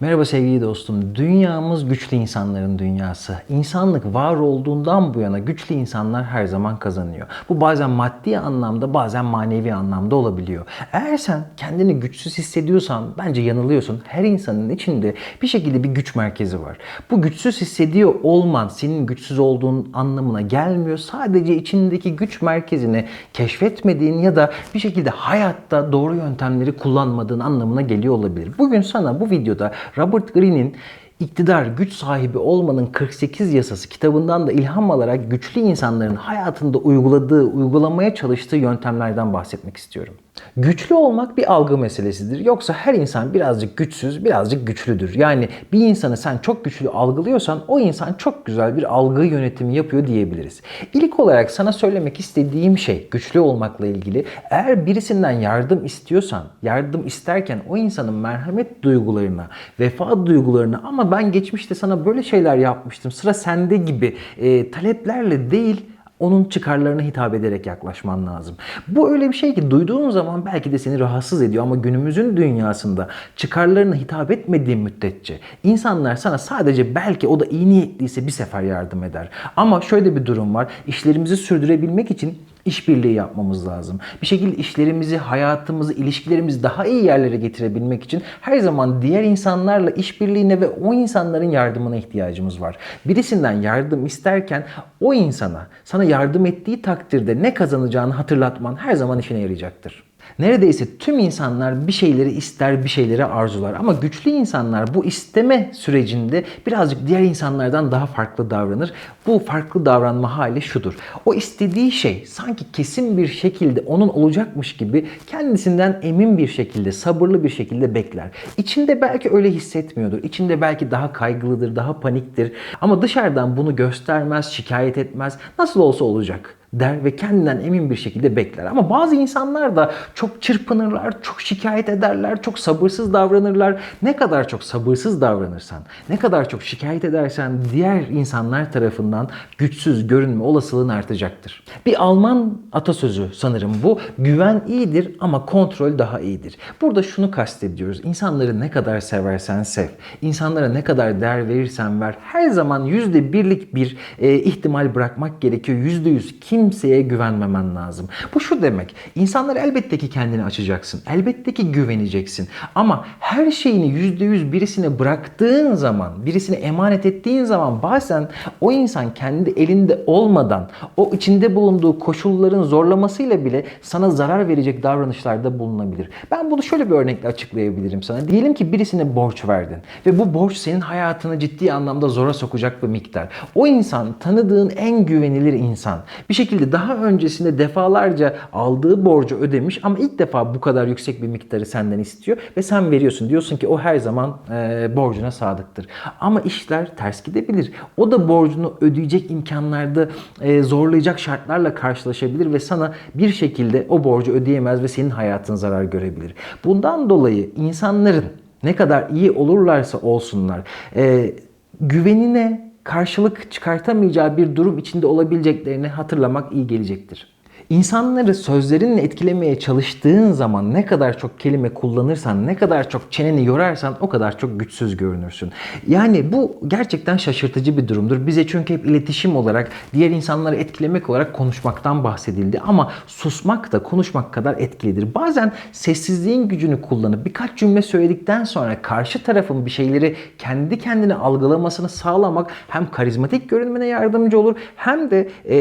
Merhaba sevgili dostum. Dünyamız güçlü insanların dünyası. İnsanlık var olduğundan bu yana güçlü insanlar her zaman kazanıyor. Bu bazen maddi anlamda bazen manevi anlamda olabiliyor. Eğer sen kendini güçsüz hissediyorsan bence yanılıyorsun. Her insanın içinde bir şekilde bir güç merkezi var. Bu güçsüz hissediyor olman senin güçsüz olduğun anlamına gelmiyor. Sadece içindeki güç merkezini keşfetmediğin ya da bir şekilde hayatta doğru yöntemleri kullanmadığın anlamına geliyor olabilir. Bugün sana bu videoda Robert Greene'in İktidar, güç sahibi olmanın 48 yasası kitabından da ilham alarak güçlü insanların hayatında uyguladığı, uygulamaya çalıştığı yöntemlerden bahsetmek istiyorum. Güçlü olmak bir algı meselesidir. Yoksa her insan birazcık güçsüz, birazcık güçlüdür. Yani bir insanı sen çok güçlü algılıyorsan o insan çok güzel bir algı yönetimi yapıyor diyebiliriz. İlk olarak sana söylemek istediğim şey güçlü olmakla ilgili. Eğer birisinden yardım istiyorsan, yardım isterken o insanın merhamet duygularına, vefa duygularına ama ben geçmişte sana böyle şeyler yapmıştım, sıra sende gibi e, taleplerle değil onun çıkarlarına hitap ederek yaklaşman lazım. Bu öyle bir şey ki duyduğun zaman belki de seni rahatsız ediyor ama günümüzün dünyasında çıkarlarına hitap etmediğin müddetçe insanlar sana sadece belki o da iyi niyetliyse bir sefer yardım eder. Ama şöyle bir durum var. İşlerimizi sürdürebilmek için işbirliği yapmamız lazım. Bir şekilde işlerimizi, hayatımızı, ilişkilerimizi daha iyi yerlere getirebilmek için her zaman diğer insanlarla işbirliğine ve o insanların yardımına ihtiyacımız var. Birisinden yardım isterken o insana sana yardım ettiği takdirde ne kazanacağını hatırlatman her zaman işine yarayacaktır. Neredeyse tüm insanlar bir şeyleri ister, bir şeyleri arzular ama güçlü insanlar bu isteme sürecinde birazcık diğer insanlardan daha farklı davranır. Bu farklı davranma hali şudur. O istediği şey sanki kesin bir şekilde onun olacakmış gibi kendisinden emin bir şekilde, sabırlı bir şekilde bekler. İçinde belki öyle hissetmiyordur. İçinde belki daha kaygılıdır, daha paniktir. Ama dışarıdan bunu göstermez, şikayet etmez. Nasıl olsa olacak der ve kendinden emin bir şekilde bekler. Ama bazı insanlar da çok çırpınırlar, çok şikayet ederler, çok sabırsız davranırlar. Ne kadar çok sabırsız davranırsan, ne kadar çok şikayet edersen diğer insanlar tarafından güçsüz görünme olasılığın artacaktır. Bir Alman atasözü sanırım bu. Güven iyidir ama kontrol daha iyidir. Burada şunu kastediyoruz. İnsanları ne kadar seversen sev, insanlara ne kadar değer verirsen ver. Her zaman yüzde birlik bir e, ihtimal bırakmak gerekiyor. Yüzde yüz kimseye güvenmemen lazım. Bu şu demek. İnsanlara elbette ki kendini açacaksın. Elbette ki güveneceksin. Ama her şeyini yüzde yüz birisine bıraktığın zaman, birisine emanet ettiğin zaman bazen o insan kendi elinde olmadan o içinde bulunduğu koşulların zorlamasıyla bile sana zarar verecek davranışlarda bulunabilir. Ben bunu şöyle bir örnekle açıklayabilirim sana. Diyelim ki birisine borç verdin ve bu borç senin hayatını ciddi anlamda zora sokacak bir miktar. O insan tanıdığın en güvenilir insan. Bir şekilde daha öncesinde defalarca aldığı borcu ödemiş ama ilk defa bu kadar yüksek bir miktarı senden istiyor ve sen veriyorsun. Diyorsun ki o her zaman e, borcuna sadıktır. Ama işler ters gidebilir. O da borcunu ödeyecek imkanlarda e, zorlayacak şartlarla karşılaşabilir ve sana bir şekilde o borcu ödeyemez ve senin hayatın zarar görebilir. Bundan dolayı insanların ne kadar iyi olurlarsa olsunlar e, güvenine karşılık çıkartamayacağı bir durum içinde olabileceklerini hatırlamak iyi gelecektir. İnsanları sözlerinle etkilemeye çalıştığın zaman ne kadar çok kelime kullanırsan, ne kadar çok çeneni yorarsan o kadar çok güçsüz görünürsün. Yani bu gerçekten şaşırtıcı bir durumdur. Bize çünkü hep iletişim olarak, diğer insanları etkilemek olarak konuşmaktan bahsedildi. Ama susmak da konuşmak kadar etkilidir. Bazen sessizliğin gücünü kullanıp birkaç cümle söyledikten sonra karşı tarafın bir şeyleri kendi kendine algılamasını sağlamak hem karizmatik görünmene yardımcı olur hem de e,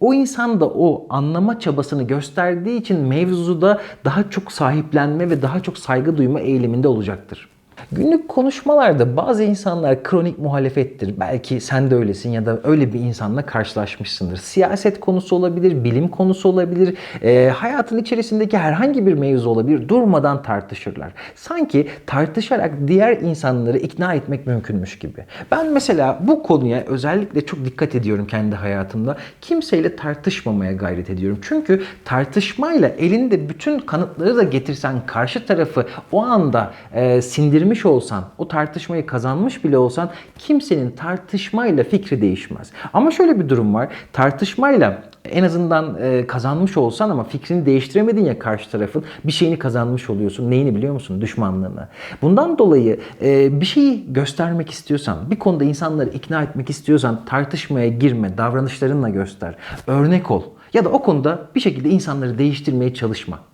o insan da o anlama çabasını gösterdiği için mevzuda daha çok sahiplenme ve daha çok saygı duyma eğiliminde olacaktır. Günlük konuşmalarda bazı insanlar kronik muhalefettir. Belki sen de öylesin ya da öyle bir insanla karşılaşmışsındır. Siyaset konusu olabilir, bilim konusu olabilir, e, hayatın içerisindeki herhangi bir mevzu olabilir. Durmadan tartışırlar. Sanki tartışarak diğer insanları ikna etmek mümkünmüş gibi. Ben mesela bu konuya özellikle çok dikkat ediyorum kendi hayatımda. Kimseyle tartışmamaya gayret ediyorum. Çünkü tartışmayla elinde bütün kanıtları da getirsen karşı tarafı o anda e, sindirmiş olsan, o tartışmayı kazanmış bile olsan kimsenin tartışmayla fikri değişmez. Ama şöyle bir durum var. Tartışmayla En azından e, kazanmış olsan ama fikrini değiştiremedin ya karşı tarafın bir şeyini kazanmış oluyorsun. Neyini biliyor musun? Düşmanlığını. Bundan dolayı e, bir şeyi göstermek istiyorsan, bir konuda insanları ikna etmek istiyorsan tartışmaya girme, davranışlarınla göster. Örnek ol. Ya da o konuda bir şekilde insanları değiştirmeye çalışma.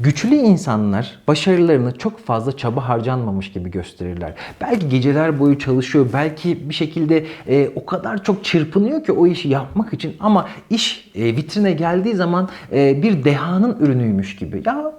Güçlü insanlar başarılarını çok fazla çaba harcanmamış gibi gösterirler. Belki geceler boyu çalışıyor, belki bir şekilde e, o kadar çok çırpınıyor ki o işi yapmak için ama iş e, vitrine geldiği zaman e, bir dehanın ürünüymüş gibi. Ya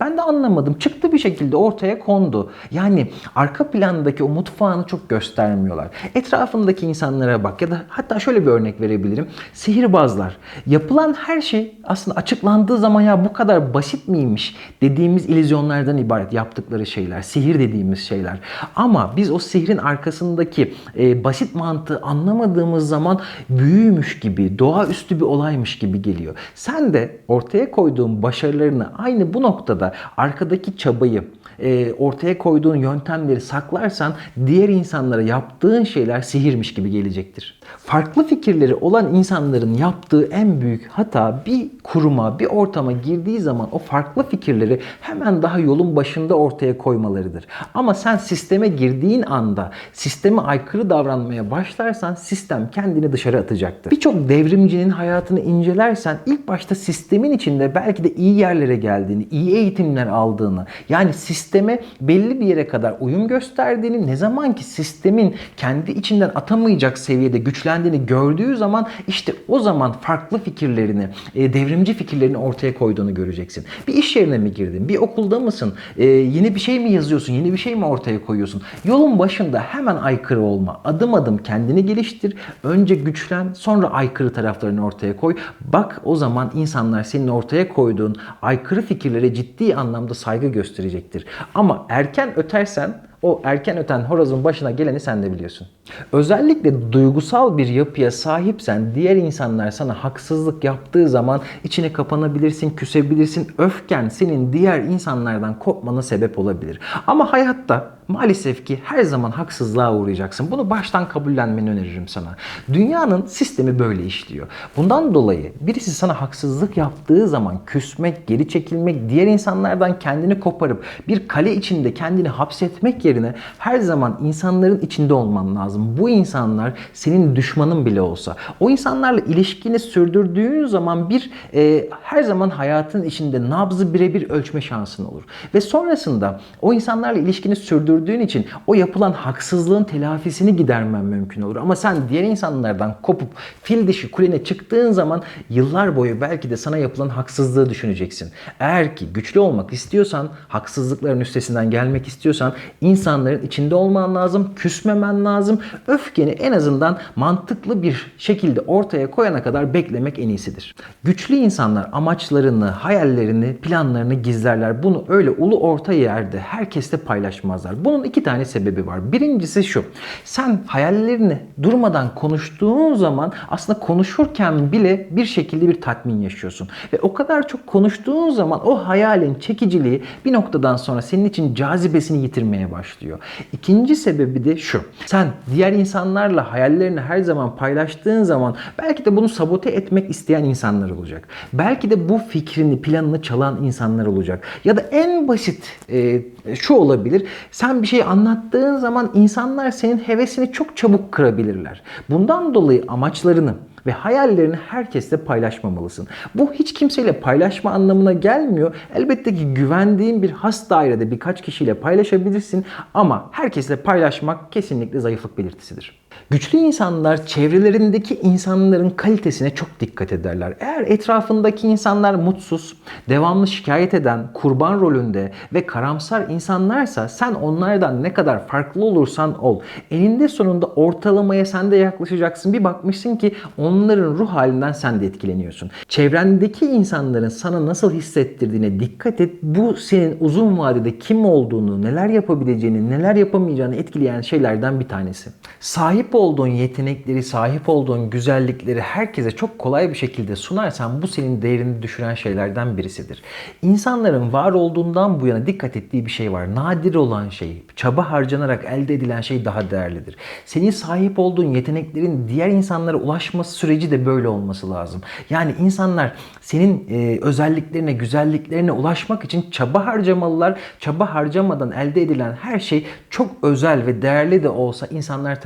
ben de anlamadım. Çıktı bir şekilde ortaya kondu. Yani arka plandaki o mutfağını çok göstermiyorlar. Etrafındaki insanlara bak ya da hatta şöyle bir örnek verebilirim. Sihirbazlar. Yapılan her şey aslında açıklandığı zaman ya bu kadar basit miymiş dediğimiz illüzyonlardan ibaret yaptıkları şeyler. Sihir dediğimiz şeyler. Ama biz o sihrin arkasındaki e, basit mantığı anlamadığımız zaman büyüymüş gibi, doğaüstü bir olaymış gibi geliyor. Sen de ortaya koyduğun başarılarını aynı bu noktada arkadaki çabayı, e, ortaya koyduğun yöntemleri saklarsan diğer insanlara yaptığın şeyler sihirmiş gibi gelecektir. Farklı fikirleri olan insanların yaptığı en büyük hata bir kuruma, bir ortama girdiği zaman o farklı fikirleri hemen daha yolun başında ortaya koymalarıdır. Ama sen sisteme girdiğin anda sisteme aykırı davranmaya başlarsan sistem kendini dışarı atacaktır. Birçok devrimcinin hayatını incelersen ilk başta sistemin içinde belki de iyi yerlere geldiğini, iyi eğitimler aldığını, yani sisteme belli bir yere kadar uyum gösterdiğini, ne zaman ki sistemin kendi içinden atamayacak seviyede güçlendiğini gördüğü zaman işte o zaman farklı fikirlerini, e, devrimci fikirlerini ortaya koyduğunu göreceksin. Bir iş yerine mi girdin? Bir okulda mısın? E, yeni bir şey mi yazıyorsun? Yeni bir şey mi ortaya koyuyorsun? Yolun başında hemen aykırı olma. Adım adım kendini geliştir. Önce güçlen, sonra aykırı taraflarını ortaya koy. Bak o zaman insanlar senin ortaya koyduğun aykırı fikirlere ciddi anlamda saygı gösterecektir. Ama erken ötersen o erken öten horozun başına geleni sen de biliyorsun. Özellikle duygusal bir yapıya sahipsen diğer insanlar sana haksızlık yaptığı zaman içine kapanabilirsin, küsebilirsin. Öfken senin diğer insanlardan kopmana sebep olabilir. Ama hayatta maalesef ki her zaman haksızlığa uğrayacaksın. Bunu baştan kabullenmeni öneririm sana. Dünyanın sistemi böyle işliyor. Bundan dolayı birisi sana haksızlık yaptığı zaman küsmek, geri çekilmek, diğer insanlardan kendini koparıp bir kale içinde kendini hapsetmek yerine her zaman insanların içinde olman lazım. Bu insanlar senin düşmanın bile olsa. O insanlarla ilişkini sürdürdüğün zaman bir e, her zaman hayatın içinde nabzı birebir ölçme şansın olur. Ve sonrasında o insanlarla ilişkini sürdürdüğün için o yapılan haksızlığın telafisini gidermen mümkün olur. Ama sen diğer insanlardan kopup fil dişi kulene çıktığın zaman yıllar boyu belki de sana yapılan haksızlığı düşüneceksin. Eğer ki güçlü olmak istiyorsan, haksızlıkların üstesinden gelmek istiyorsan insanların içinde olman lazım, küsmemen lazım. Öfkeni en azından mantıklı bir şekilde ortaya koyana kadar beklemek en iyisidir. Güçlü insanlar amaçlarını, hayallerini, planlarını gizlerler. Bunu öyle ulu orta yerde herkesle paylaşmazlar. Bunun iki tane sebebi var. Birincisi şu. Sen hayallerini durmadan konuştuğun zaman aslında konuşurken bile bir şekilde bir tatmin yaşıyorsun. Ve o kadar çok konuştuğun zaman o hayalin çekiciliği bir noktadan sonra senin için cazibesini yitirmeye başlıyor. İkinci sebebi de şu. Sen diğer insanlarla hayallerini her zaman paylaştığın zaman belki de bunu sabote etmek isteyen insanlar olacak. Belki de bu fikrini, planını çalan insanlar olacak. Ya da en basit e, şu olabilir. Sen bir şey anlattığın zaman insanlar senin hevesini çok çabuk kırabilirler. Bundan dolayı amaçlarını ve hayallerini herkesle paylaşmamalısın. Bu hiç kimseyle paylaşma anlamına gelmiyor. Elbette ki güvendiğin bir has dairede birkaç kişiyle paylaşabilirsin ama herkesle paylaşmak kesinlikle zayıflık belirtisidir. Güçlü insanlar çevrelerindeki insanların kalitesine çok dikkat ederler. Eğer etrafındaki insanlar mutsuz, devamlı şikayet eden, kurban rolünde ve karamsar insanlarsa sen onlardan ne kadar farklı olursan ol. Eninde sonunda ortalamaya sen de yaklaşacaksın. Bir bakmışsın ki onların ruh halinden sen de etkileniyorsun. Çevrendeki insanların sana nasıl hissettirdiğine dikkat et. Bu senin uzun vadede kim olduğunu, neler yapabileceğini, neler yapamayacağını etkileyen şeylerden bir tanesi. Sahip sahip olduğun yetenekleri, sahip olduğun güzellikleri herkese çok kolay bir şekilde sunarsan bu senin değerini düşüren şeylerden birisidir. İnsanların var olduğundan bu yana dikkat ettiği bir şey var. Nadir olan şey, çaba harcanarak elde edilen şey daha değerlidir. Senin sahip olduğun yeteneklerin diğer insanlara ulaşması süreci de böyle olması lazım. Yani insanlar senin e, özelliklerine, güzelliklerine ulaşmak için çaba harcamalılar. Çaba harcamadan elde edilen her şey çok özel ve değerli de olsa insanlar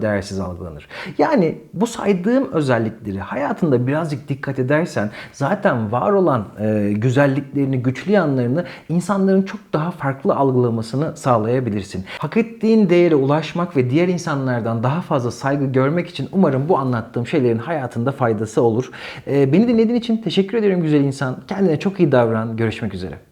tarafından değersiz algılanır. Yani bu saydığım özellikleri hayatında birazcık dikkat edersen zaten var olan e, güzelliklerini, güçlü yanlarını insanların çok daha farklı algılamasını sağlayabilirsin. Hak ettiğin değere ulaşmak ve diğer insanlardan daha fazla saygı görmek için umarım bu anlattığım şeylerin hayatında faydası olur. E, beni dinlediğin için teşekkür ederim güzel insan. Kendine çok iyi davran. Görüşmek üzere.